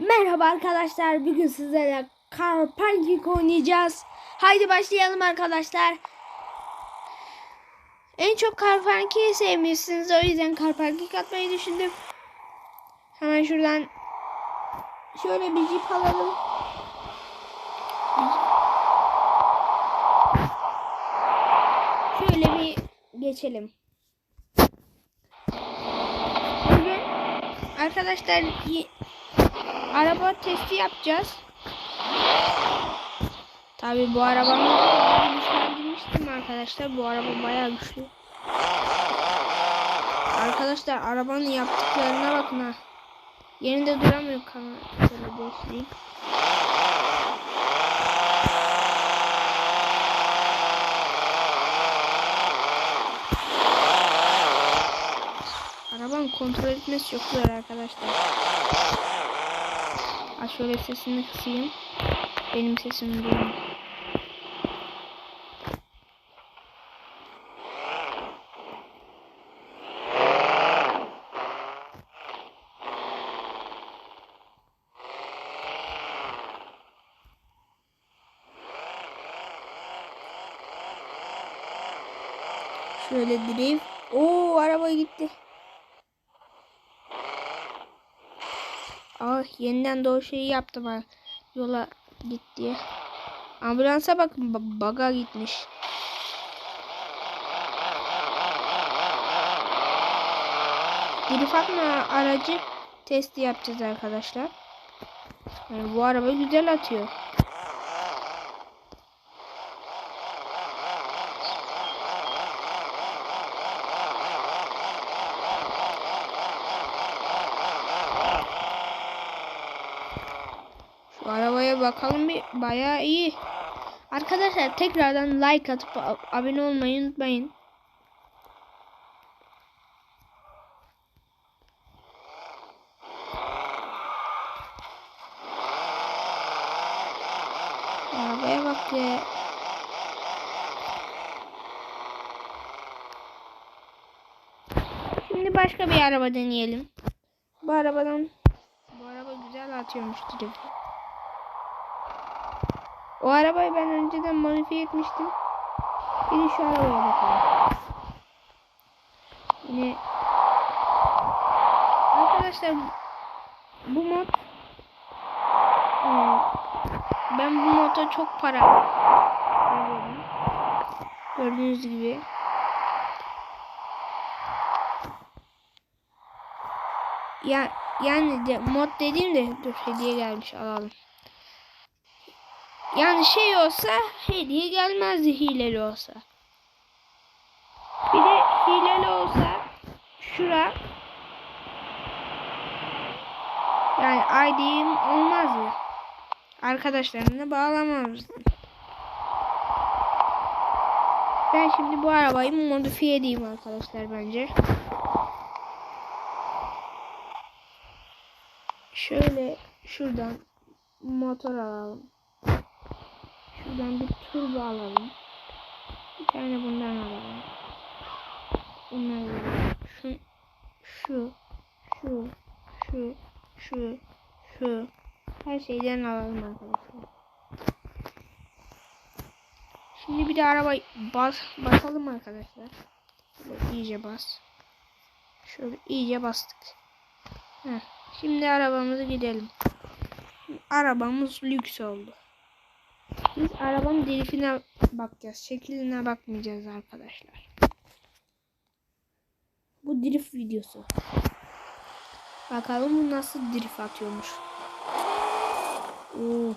Merhaba arkadaşlar. Bugün sizlerle Car Parking oynayacağız. Haydi başlayalım arkadaşlar. En çok Car Parking'i sevmişsiniz. O yüzden Car Parking atmayı düşündüm. Hemen şuradan şöyle bir jeep alalım. Şöyle bir geçelim. Bugün arkadaşlar araba testi yapacağız. Tabi bu arabanın ben güçlendirmiştim arkadaşlar. Bu araba bayağı güçlü. Arkadaşlar arabanın yaptıklarına bakın ha. Yerinde duramıyor kamera. Şöyle. Arabanın kontrol etmesi çok zor arkadaşlar. Ha şöyle sesini kısayım. Benim sesimi duyun. Şöyle drift. Oo araba gitti. Yeniden de o şeyi yaptım ha. Yola git diye. Ambulansa bakın ba- baga gitmiş. Drift atma aracı testi yapacağız arkadaşlar. Yani bu araba güzel atıyor. Bakalım bir bayağı iyi. Arkadaşlar tekrardan like atıp abone olmayı unutmayın. Arabaya bak ya. Şimdi başka bir araba deneyelim. Bu arabadan bu araba güzel atıyormuş drift. O arabayı ben önceden modifiye etmiştim. De şu arabaya bakalım. Yine arkadaşlar bu mod Ee, ben bu moda çok para veriyorum. Gördüğünüz gibi. Ya yani de mod dediğim de dur hediye gelmiş alalım. Yani şey olsa hediye gelmezdi hileli olsa. Bir de hileli olsa şura yani ID'm olmazdı. Arkadaşlarımla bağlamamızdı. Ben şimdi bu arabayı modifiye edeyim arkadaşlar bence. Şöyle şuradan motor alalım. Şuradan bir turbo alalım. Bir tane bundan alalım. Bundan alalım. Şu, şu, şu, şu, şu, şu. Her şeyden alalım arkadaşlar. Şimdi bir de araba bas, basalım arkadaşlar. Şöyle iyice bas. Şöyle iyice bastık. Heh. Şimdi arabamızı gidelim. Arabamız lüks oldu. Biz arabanın driftine bakacağız. Şekline bakmayacağız arkadaşlar. Bu drift videosu. Bakalım bu nasıl drift atıyormuş. Oo.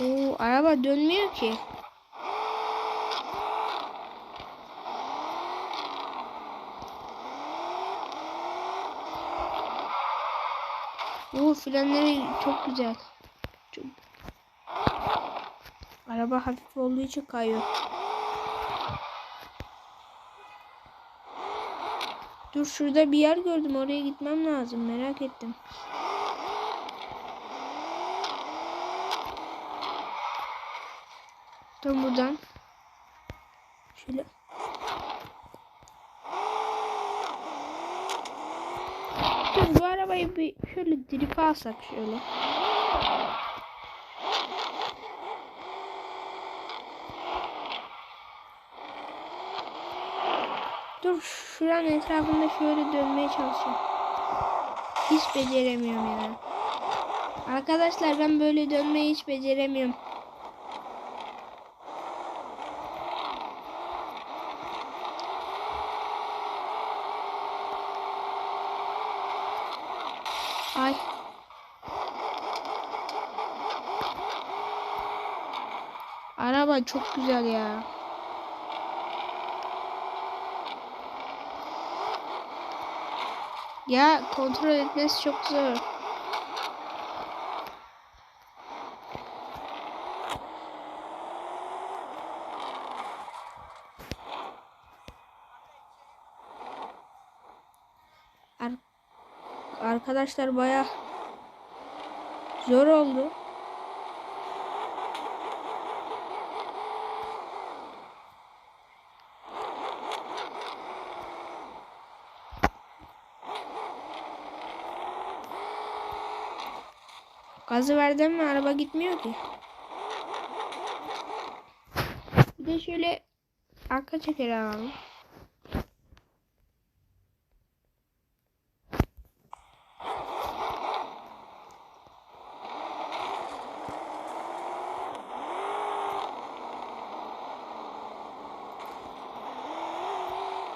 Oo, araba dönmüyor ki. Oo frenleri çok güzel. Çok... Araba hafif olduğu için kayıyor. Dur şurada bir yer gördüm. Oraya gitmem lazım. Merak ettim. Tam buradan. Şöyle. Dur bu arabayı bir şöyle dripe alsak şöyle. Dur şuranın etrafında şöyle dönmeye çalışıyorum. Hiç beceremiyorum ya. Arkadaşlar ben böyle dönmeyi hiç beceremiyorum. Ay. Araba çok güzel ya. Ya kontrol etmesi çok zor. Ar- Arkadaşlar baya zor oldu. Gazı verdim mi araba gitmiyor ki. Bir de şöyle arka çekeri alalım.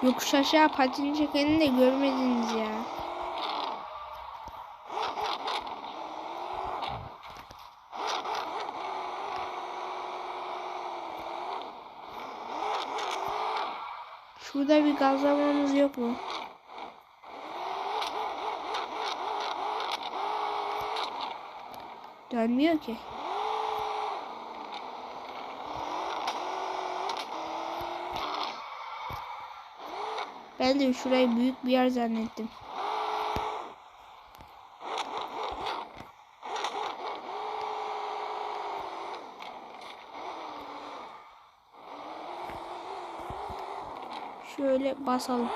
Yokuş aşağı patin çekeni de görmediniz ya. Şurada bir gazlamamız yok mu? Dönmüyor ki. Ben de şurayı büyük bir yer zannettim. Şöyle basalım.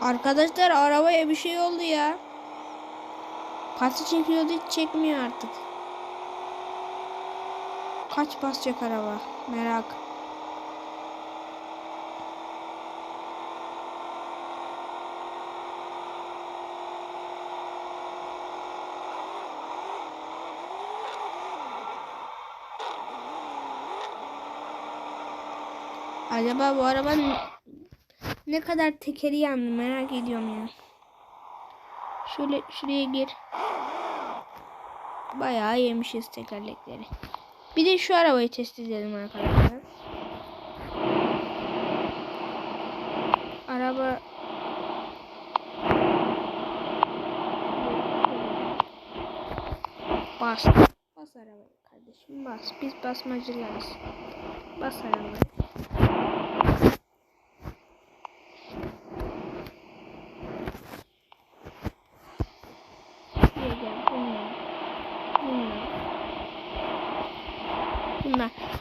Arkadaşlar arabaya bir şey oldu ya. Pati çekiyordu hiç çekmiyor artık. Kaç basacak araba? Merak. Acaba bu araba ne kadar tekeri yandı merak ediyorum ya. Şöyle şuraya gir. Bayağı yemişiz tekerlekleri. Bir de şu arabayı test edelim arkadaşlar. Araba Bas. Bas arabayı kardeşim bas. Biz basmacılarız. Bas arabayı.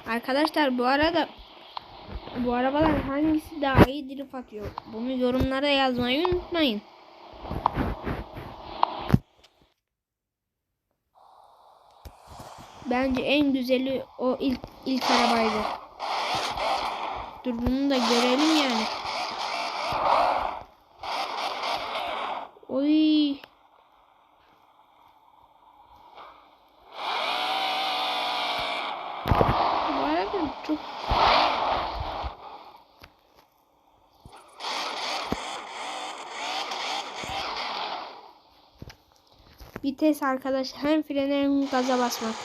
Arkadaşlar bu arada bu arabalar hangisi daha iyi drift atıyor? Bunu yorumlara yazmayı unutmayın. Bence en güzeli o ilk ilk arabaydı. Dur bunu da görelim yani. Oy. Zaten çok... Vites arkadaş hem frene hem gaza basmak.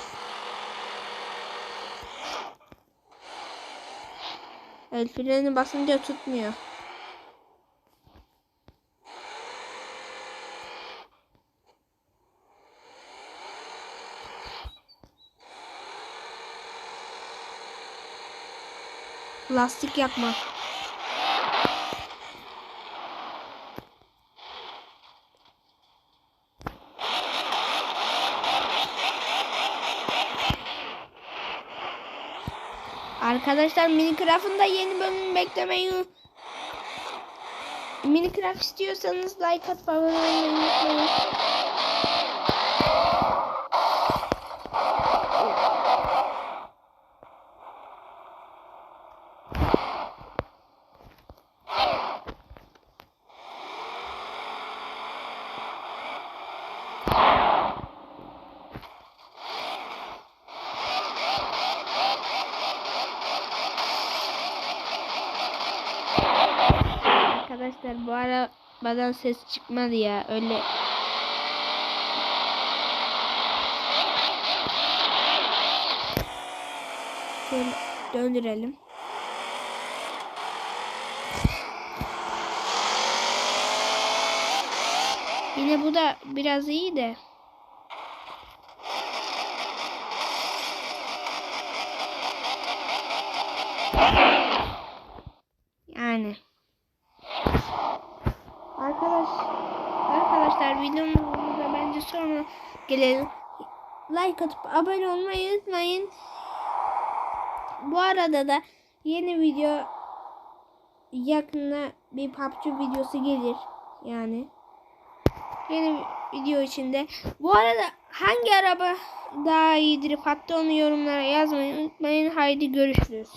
El freni basınca tutmuyor. Lastik yakma. Arkadaşlar Minecraft'ın da yeni bölümünü beklemeyi Minecraft istiyorsanız like abone olmayı unutmayın. Arkadaşlar bu arabadan ses çıkmadı ya öyle. Şöyle döndürelim. Yine bu da biraz iyi de. Yani. Arkadaş arkadaşlar videomuza bence sonra gelelim. Like atıp abone olmayı unutmayın. Bu arada da yeni video yakında bir PUBG videosu gelir. Yani yeni video içinde. Bu arada hangi araba daha iyidir? Hatta onu yorumlara yazmayı unutmayın. Haydi görüşürüz.